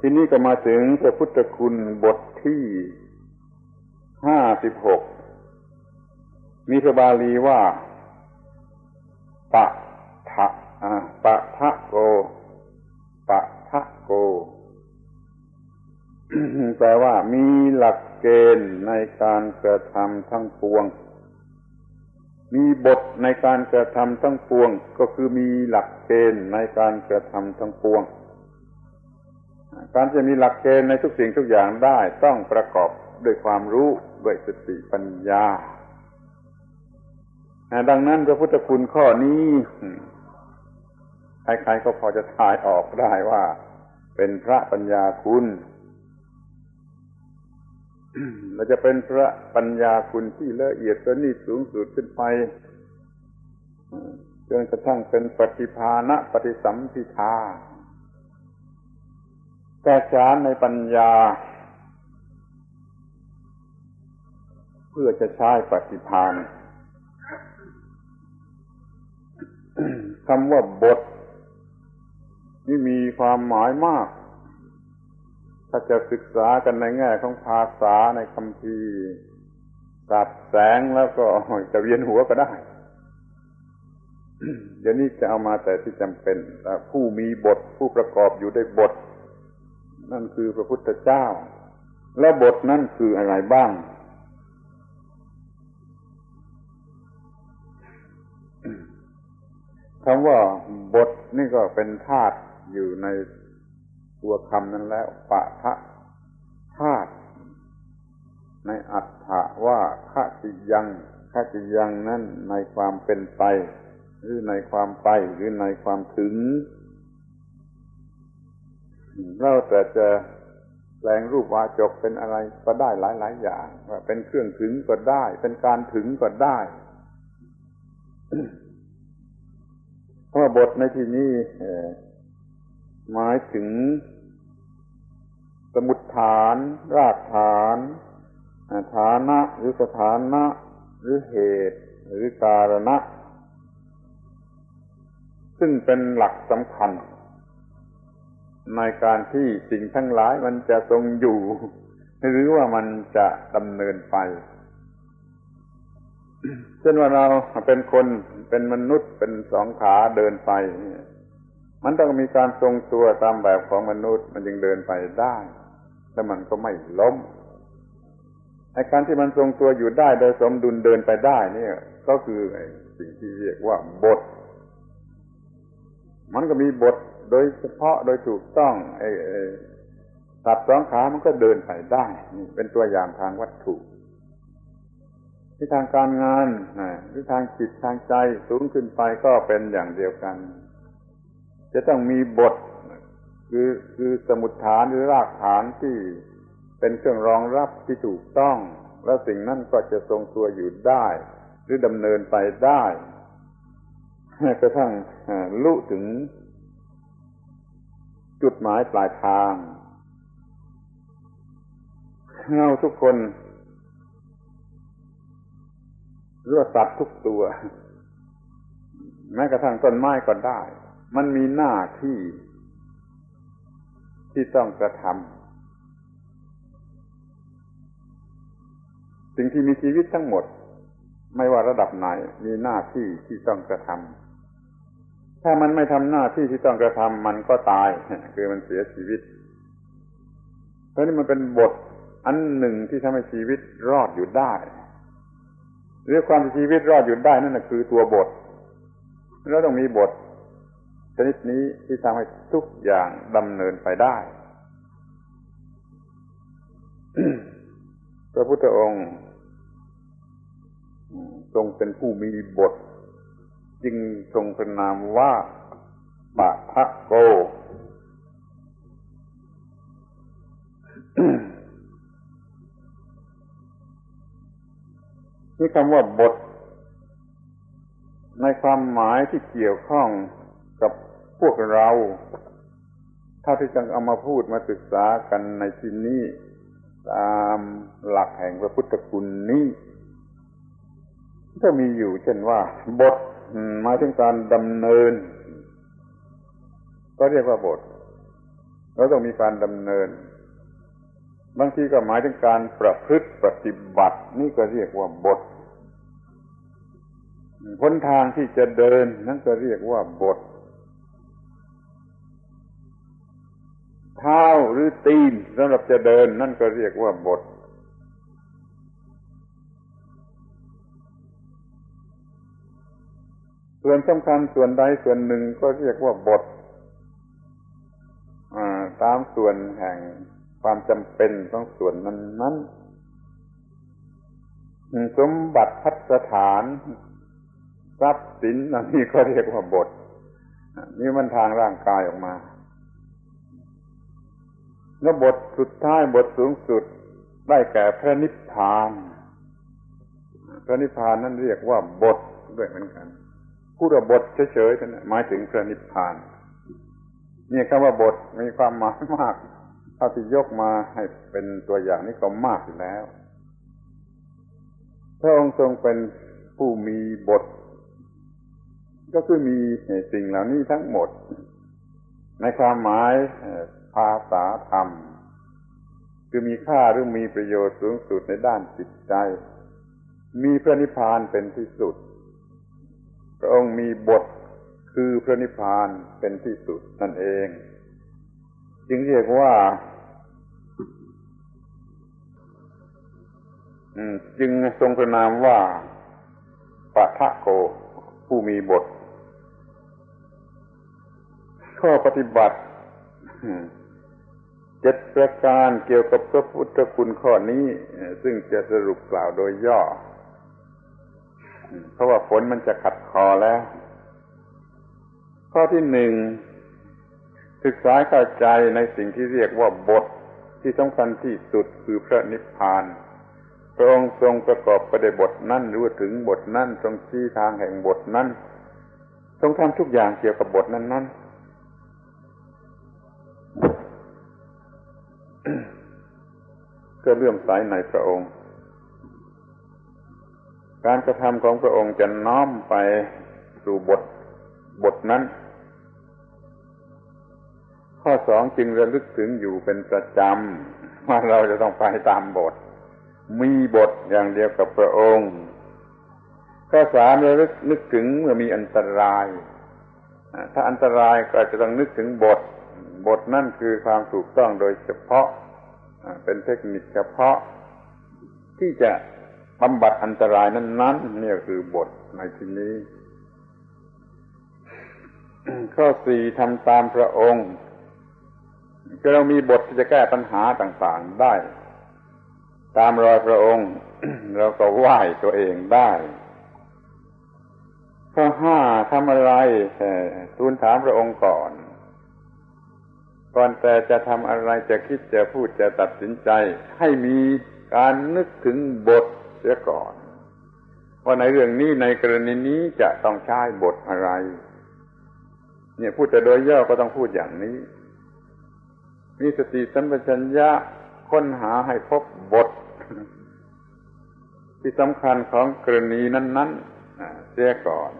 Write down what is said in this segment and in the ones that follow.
ทีนี้ก็มาถึงพระพุทธคุณบทที่ห้าสิบหกมีพระบาลีว่าปะทะปะทะโกปะทะโก แปลว่ามีหลักเกณฑ์ในการกระทำทั้งปวง มีบทในการกระทำทั้งปวง ก็คือมีหลักเกณฑ์ในการกระทำทั้งปวง การจะมีหลักเกณฑ์ในทุกสิ่งทุกอย่างได้ต้องประกอบด้วยความรู้ด้วยสติปัญญา ดังนั้นพระพุทธคุณข้อนี้ใครๆก็พอจะทายออกได้ว่า เป็นพระปัญญาคุณเราจะเป็นพระปัญญาคุณที่ละเอียดประณีตสูงสุดขึ้นไปจนกระทั่งเป็นปฏิภาณปฏิสัมพิทา แก่ฉานในปัญญา เพื่อจะใช้ปฏิภาณคำว่าบท นี่มีความหมายมาก ถ้าจะศึกษากันในแง่ของภาษาในคำพีตัดแสงแล้วก็จะเวียนหัวก็ได้เดี๋ยวนี้จะเอามาแต่ที่จำเป็นผู้มีบทผู้ประกอบอยู่ในบท นั่นคือพระพุทธเจ้า และบทนั่นคืออะไรบ้าง คำว่าบทนี่ก็เป็นธาตุอยู่ในตัวคำนั้นแล้วปะทะธาตุในอัฏฐะว่าขจิยังขจิยังนั่นในความเป็นไป หรือในความไปหรือในความถึง เราแต่จะแปลงรูปวาจกเป็นอะไรก็ได้หลายหลายอย่างว่าเป็นเครื่องถึงก็ได้ เป็นการถึงก็ได้เพราะบทในที่นี้หมายถึง สมุดฐาน รากฐาน ฐานะ หรือสถานะ หรือเหตุ หรือการณะ ซึ่งเป็นหลักสำคัญ ในการที่สิ่งทั้งหลายมันจะทรงอยู่ หรือว่ามันจะดำเนินไป เช่นว่าเราเป็นคนเป็นมนุษย์เป็นสองขาเดินไป มันต้องมีการทรงตัวตามแบบของมนุษย์ มันจึงเดินไปได้ แล้วมันก็ไม่ล้มไอ้การที่มันทรงตัวอยู่ได้โดยสมดุลเดินไปได้เนี่ย ก็คือสิ่งที่เรียกว่าบท มันก็มีบท โดยเฉพาะโดยถูกต้องไอ้สัตว์สองขามันก็เดินไปได้นี่เป็นตัวอย่างทางวัตถุ ที่ทางการงานหรือทางจิตทางใจสูงขึ้นไปก็เป็นอย่างเดียวกัน จะต้องมีบทคือคือสมุดฐานหรือรากฐานที่เป็นเครื่องรองรับที่ถูกต้อง แล้วสิ่งนั้นก็จะทรงตัวอยู่ได้ หรือดำเนินไปได้กระทั่งลุถึง จุดหมายปลายทางเราทุกคนรือว่าสัตว์ทุกตัว แม้กระทั่งต้นไม้ก็ได้ มันมีหน้าที่ ที่ต้องกระทำสิ่งที่มีชีวิตทั้งหมด ไม่ว่าระดับไหน มีหน้าที่ที่ต้องกระทำ ถ้ามันไม่ทำหน้าที่ที่ต้องกระทำมันก็ตาย คือมันเสียชีวิต เพราะนี่มันเป็นบทอันหนึ่งที่ทำให้ชีวิตรอดอยู่ได้หรือความชีวิตรอดอยู่ได้นั่นคือตัวบทแล้วต้องมีบท ชนิดนี้ที่ทำให้ทุกอย่างดำเนินไปได้พระพุทธองค์ ทรงเป็นผู้มีบท จึงทรงเป็นนามว่าปะทะโก นี่คำว่าบท ในความหมายที่เกี่ยวข้องกับพวกเราถ้าที่จะเอามาพูดมาศึกษากันในที่นี้ ตามหลักแห่งพระพุทธคุณนี้ ก็มีอยู่เช่นว่า บท หมายถึงการดำเนิน ก็เรียกว่าบทเราต้องมีการดำเนิน บางทีก็หมายถึงการประพฤติปฏิบัติ นี่ก็เรียกว่าบทหนทางที่จะเดิน นั่นก็เรียกว่าบท เท้าหรือตีนสำหรับจะเดิน นั่นก็เรียกว่าบท ส่วนสำคัญส่วนใดส่วนหนึ่งก็เรียกว่าบทตามส่วนแห่งความจำเป็นของส่วนนั้นนั้นสมบัติพัฒฐาน ทรัพย์สินอันนี้ก็เรียกว่าบทนี่มันทางร่างกายออกมา แล้วบทสุดท้ายบทสูงสุดได้แก่พระนิพพาน พระนิพพานนั่นเรียกว่าบทด้วยเหมือนกัน พูดว่าบทเฉยๆนั่นหมายถึงพระนิพพานนี่คำว่าบทมีความหมายมากเท่าที่ยกมาให้เป็นตัวอย่างนี้ก็มากอยู่แล้ว พระองค์ทรงเป็นผู้มีบท ก็คือมีสิ่งเหล่านี้ทั้งหมด ในความหมายภาษาธรรม คือมีค่าหรือมีประโยชน์สูงสุดในด้านจิตใจ มีพระนิพพานเป็นที่สุด พระองค์มีบทคือพระนิพพานเป็นที่สุดนั่นเอง จึงเรียกว่าจึงทรงพระนามว่าปัทะโกผู้มีบท ข้อปฏิบัติเจ็ดประการเกี่ยวกับพระพุทธคุณข้อนี้ ซึ่งจะสรุปกล่าวโดยย่อ เพราะว่าฝนมันจะขัดคอแล้ว ข้อที่หนึ่งศึกษาเข้าใจในสิ่งที่เรียกว่าบทที่สำคัญที่สุดคือพระนิพพาน พระองค์ทรงประกอบประเดบทนั้นหรือว่าถึงบทนั้นทรงชี้ทางแห่งบทนั้นทรงทำทุกอย่างเกี่ยวกับบทนั้นนั้นก็เลื่อมใสในพระองค์ การกระทำของพระองค์จะน้อมไปสู่บทบทนั้น ข้อสองจึงระลึกถึงอยู่เป็นประจำว่าเราจะต้องไปตามบท มีบทอย่างเดียวกับพระองค์ ข้อสามระลึกนึกถึงเมื่อมีอันตราย ถ้าอันตรายก็จะต้องนึกถึงบท บทนั่นคือความถูกต้องโดยเฉพาะ เป็นเทคนิคเฉพาะที่จะ บำบัดอันตรายนั้นๆนี่คือบทในที่นี้ ข้อสี่ทำตามพระองค์คือเรามีบทที่จะแก้ปัญหาต่างๆได้ ตามรอยพระองค์ เราก็ไหว้ตัวเองได้ ข้อห้าทำอะไรทูลถามพระองค์ก่อน ก่อนแต่จะทำอะไรจะคิดจะพูดจะตัดสินใจ ให้มีการนึกถึงบท เสียก่อน ว่าในเรื่องนี้ในกรณีนี้จะต้องใช้บทอะไร เนี่ยพูดแต่โดยย่อก็ต้องพูดอย่างนี้มีสติสัมปชัญญะค้นหาให้พบบท ที่สำคัญของกรณีนั้นๆเสียก่อน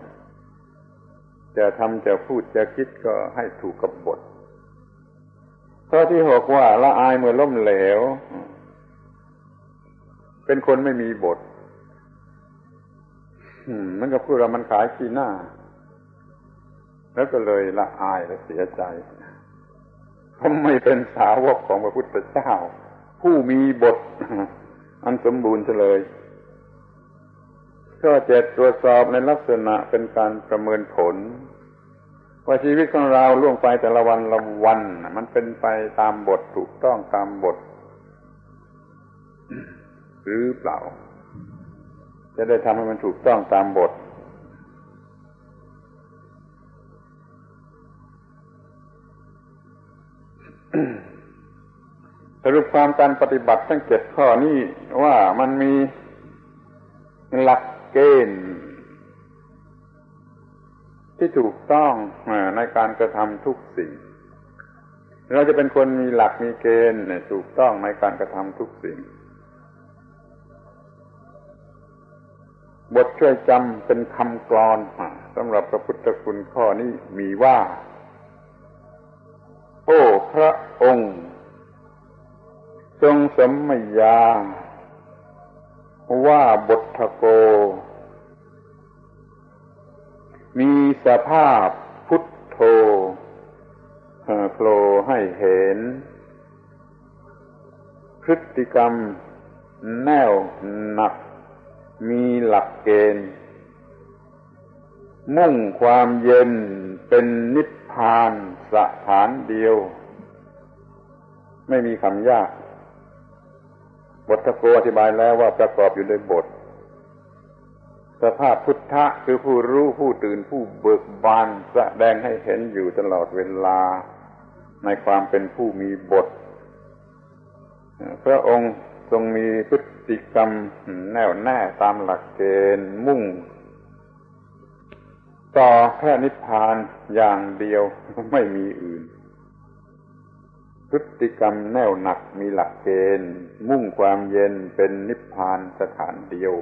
จะทำจะพูดจะคิดก็ให้ถูกกับบทข้อที่หกว่าละอายเมื่อล้มเหลว เป็นคนไม่มีบทมันก็พูดว่ามันขายขี้หน้า แล้วก็เลยละอายและเสียใจเขาไม่เป็นสาวกของพระพุทธเจ้า ผู้มีบท อันสมบูรณ์เลยก็เจ็ดตรวจสอบในลักษณะเป็นการประเมินผล ว่าชีวิตของเราล่วงไปแต่ละวันละวัน มันเป็นไปตามบทถูกต้องตามบท หรือเปล่า จะได้ทำให้มันถูกต้องตามบท สรุปความการปฏิบัติทั้งเจ็ดข้อนี้ว่ามันมีหลักเกณฑ์ที่ถูกต้องในการกระทำทุกสิ่ง เราจะเป็นคนมีหลักมีเกณฑ์ถูกต้องในการกระทำทุกสิ่ง บทช่วยจำเป็นคำกรอนสำหรับพระพุทธคุณข้อนี้มีว่า โอ้พระองค์ ทรงสมมยา ว่าบทโก มีสภาพพุทโธโผล่ให้เห็น พฤติกรรมแน่วหนัก มีหลักเกณฑ์ มุ่งความเย็นเป็นนิพพานสถานเดียว ไม่มีคำยาก บทโกอธิบายแล้วว่าประกอบอยู่ด้วยบท สภาพพุทธะคือผู้รู้ผู้ตื่นผู้เบิกบานแสดงให้เห็นอยู่ตลอดเวลาในความเป็นผู้มีบท พระองค์ ทรงมีพฤติกรรมแน่วแน่ตามหลักเกณฑ์มุ่ง ต่อแค่นิพพานอย่างเดียวไม่มีอื่น พฤติกรรมแน่วหนักมีหลักเกณฑ์ มุ่งความเย็นเป็นนิพพานสถานเดียว